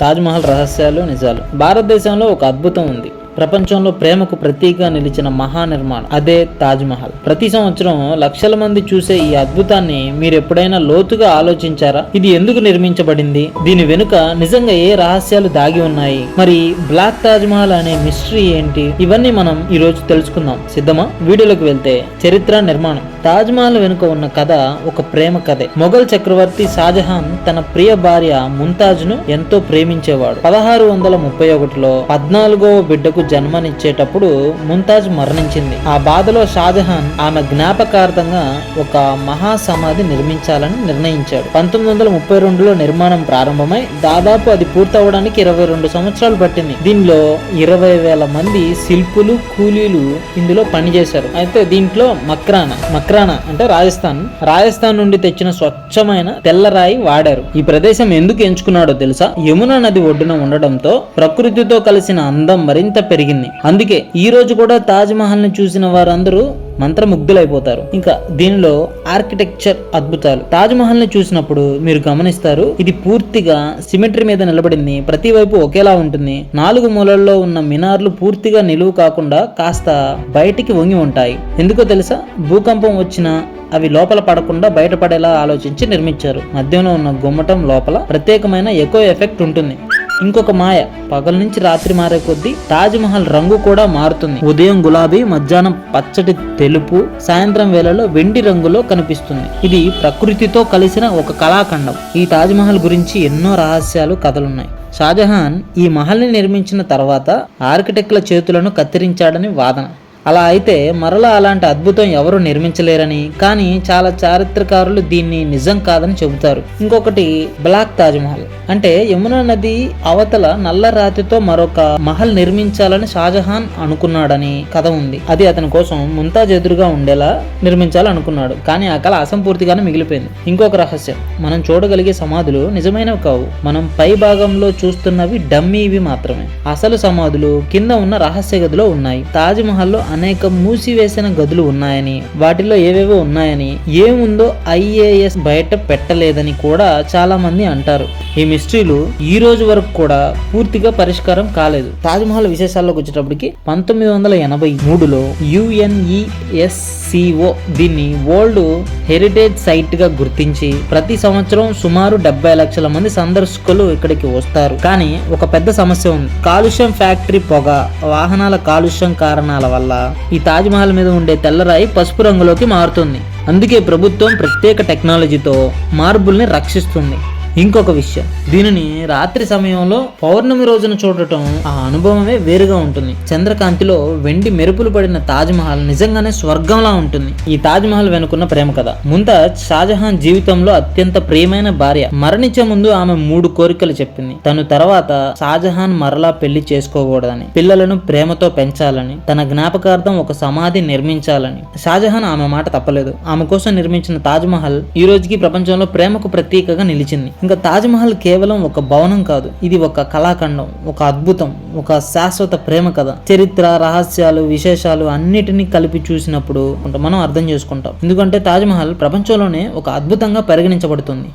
తాజ్మహల్ రహస్యాలు నిజాలు. భారతదేశంలో ఒక అద్భుతం ఉంది. ప్రపంచంలో ప్రేమకు ప్రతీకగా నిలిచిన మహా నిర్మాణం అదే తాజ్మహల్ ప్రతి సంవత్సరం లక్షల మంది చూసే ఈ అద్భుతాన్ని మీరు ఎప్పుడైనా లోతుగా ఆలోచించారా? ఇది ఎందుకు నిర్మించబడింది? దీని వెనుక నిజంగా ఏ రహస్యాలు దాగి ఉన్నాయి? మరి బ్లాక్ తాజ్మహల్ అనే మిస్టరీ ఏంటి? ఇవన్నీ మనం ఈ రోజు తెలుసుకుందాం. సిద్ధమా? వీడియోలోకి వెళ్తే చరిత్ర నిర్మాణం. తాజ్మహల్ వెనుక ఉన్న కథ ఒక ప్రేమ కథే. మొఘల్ చక్రవర్తి షాజహాన్ తన ప్రియ భార్య ముంతాజ్ను ఎంతో ప్రేమించేవాడు. పదహారు వందల ముప్పై ఒకటిలో పద్నాలుగవ బిడ్డకు జన్మనిచ్చేటప్పుడు ముంతాజ్ మరణించింది. ఆ బాధలో షాజహాన్ ఆమె జ్ఞాపకార్థంగా ఒక మహాసమాధి నిర్మించాలని నిర్ణయించాడు. పంతొమ్మిది వందల ముప్పై రెండులో నిర్మాణం ప్రారంభమై దాదాపు అది పూర్తవడానికి ఇరవై రెండు సంవత్సరాలు పట్టింది. దీనిలో ఇరవై వేల మంది శిల్పులు కూలీలు ఇందులో పనిచేశారు. అయితే దీంట్లో మక్రానా మక్రానా అంటే రాజస్థాన్. రాజస్థాన్ నుండి తెచ్చిన స్వచ్ఛమైన తెల్లరాయి వాడారు. ఈ ప్రదేశం ఎందుకు ఎంచుకున్నాడో తెలుసా? యమునా నది ఒడ్డున ఉండడంతో ప్రకృతితో కలిసిన అందం మరింత పెరిగింది. అందుకే ఈ రోజు కూడా తాజ్ మహల్ని చూసిన వారందరూ మంత్రముగ్ధులైపోతారు. ఇంకా దీనిలో ఆర్కిటెక్చర్ అద్భుతాలు. తాజ్ మహల్ని చూసినప్పుడు మీరు గమనిస్తారు ఇది పూర్తిగా సిమెట్రీ మీద నిలబడింది. ప్రతి వైపు ఒకేలా ఉంటుంది. నాలుగు మూలల్లో ఉన్న మినార్లు పూర్తిగా నిలువు కాకుండా కాస్త బయటికి వంగి ఉంటాయి. ఎందుకో తెలుసా? భూకంపం వచ్చిన అవి లోపల పడకుండా బయటపడేలా ఆలోచించి నిర్మించారు. మధ్యలో ఉన్న గుమ్మటం లోపల ప్రత్యేకమైన ఎకో ఎఫెక్ట్ ఉంటుంది. ఇంకొక మాయ. పగల నుంచి రాత్రి మారే కొద్దీ తాజ్మహల్ రంగు కూడా మారుతుంది. ఉదయం గులాబీ మధ్యాహ్నం పచ్చటి తెలుపు సాయంత్రం వేళలో వెండి రంగులో కనిపిస్తుంది. ఇది ప్రకృతితో కలిసిన ఒక కళాఖండం. ఈ తాజ్మహల్ గురించి ఎన్నో రహస్యాలు కథలున్నాయి. షాజహాన్ ఈ మహల్ని నిర్మించిన తర్వాత ఆర్కిటెక్ట్ల చేతులను కత్తిరించాడని వాదన. అలా అయితే మరలా అలాంటి అద్భుతం ఎవరు నిర్మించలేరని కానీ చాలా చారిత్రకారులు దీన్ని నిజం కాదని చెబుతారు. ఇంకొకటి బ్లాక్ తాజ్మహల్ అంటే యమునా నది అవతల నల్ల రాతితో మరొక మహల్ నిర్మించాలని షాజహాన్ అనుకున్నాడని కథ ఉంది. అది అతని కోసం ముంతాజ్ ఎదురుగా ఉండేలా నిర్మించాలనుకున్నాడు. కానీ ఆ కళ అసంపూర్తిగానే మిగిలిపోయింది. ఇంకొక రహస్యం. మనం చూడగలిగే సమాధులు నిజమైనవి కావు. మనం పై భాగంలో చూస్తున్నవి డమ్మీవి మాత్రమే. అసలు సమాధులు కింద ఉన్న రహస్య గదిలో ఉన్నాయి. తాజ్మహల్లో అనేక మూసివేసిన గదులు ఉన్నాయని వాటిలో ఏవేవో ఉన్నాయని ఏముందో ఐఏఎస్ బయట పెట్టలేదని కూడా చాలా మంది అంటారు. ఈ మిస్టరీలు ఈ రోజు వరకు కూడా పూర్తిగా పరిష్కారం కాలేదు. తాజ్మహల్ విశేషాల్లోకి వచ్చేటప్పటికి పంతొమ్మిది వందల ఎనభై మూడులో యుఎన్ఈఎస్సిఓ దీన్ని వరల్డ్ హెరిటేజ్ సైట్గా గుర్తించి ప్రతి సంవత్సరం సుమారు డెబ్బై లక్షల మంది సందర్శకులు ఇక్కడికి వస్తారు. కానీ ఒక పెద్ద సమస్య ఉంది. కాలుష్యం ఫ్యాక్టరీ పొగ వాహనాల కాలుష్యం కారణాల వల్ల ఈ తాజ్మహల్ మీద ఉండే తెల్లరాయి పసుపు రంగులోకి మారుతుంది. అందుకే ప్రభుత్వం ప్రత్యేక టెక్నాలజీతో మార్బుల్ని రక్షిస్తుంది. ఇంకొక విషయం. దీనిని రాత్రి సమయంలో పౌర్ణమి రోజున చూడటం ఆ అనుభవమే వేరుగా ఉంటుంది. చంద్రకాంతిలో వెండి మెరుపులు పడిన తాజ్ మహల్ నిజంగానే స్వర్గంలా ఉంటుంది. ఈ తాజ్ మహల్ వెనుకున్న ప్రేమ కథ. ముంతాజ్ షాజహాన్ జీవితంలో అత్యంత ప్రియమైన భార్య. మరణించే ముందు ఆమె మూడు కోరికలు చెప్పింది. తను తర్వాత షాజహాన్ మరలా పెళ్ళి చేసుకోకూడదని పిల్లలను ప్రేమతో పెంచాలని తన జ్ఞాపకార్థం ఒక సమాధి నిర్మించాలని. షాజహాన్ ఆమె మాట తప్పలేదు. ఆమె కోసం నిర్మించిన తాజ్ మహల్ ఈ రోజుకి ప్రపంచంలో ప్రేమకు ప్రతీకగా నిలిచింది. ఇంకా తాజ్మహల్ కేవలం ఒక భవనం కాదు ఇది ఒక కళాఖండం ఒక అద్భుతం ఒక శాశ్వత ప్రేమ కథ. చరిత్ర రహస్యాలు విశేషాలు అన్నిటినీ కలిపి చూసినప్పుడు మనం అర్థం చేసుకుంటాం. ఎందుకంటే తాజ్మహల్ ప్రపంచంలోనే ఒక అద్భుతంగా పరిగణించబడుతుంది.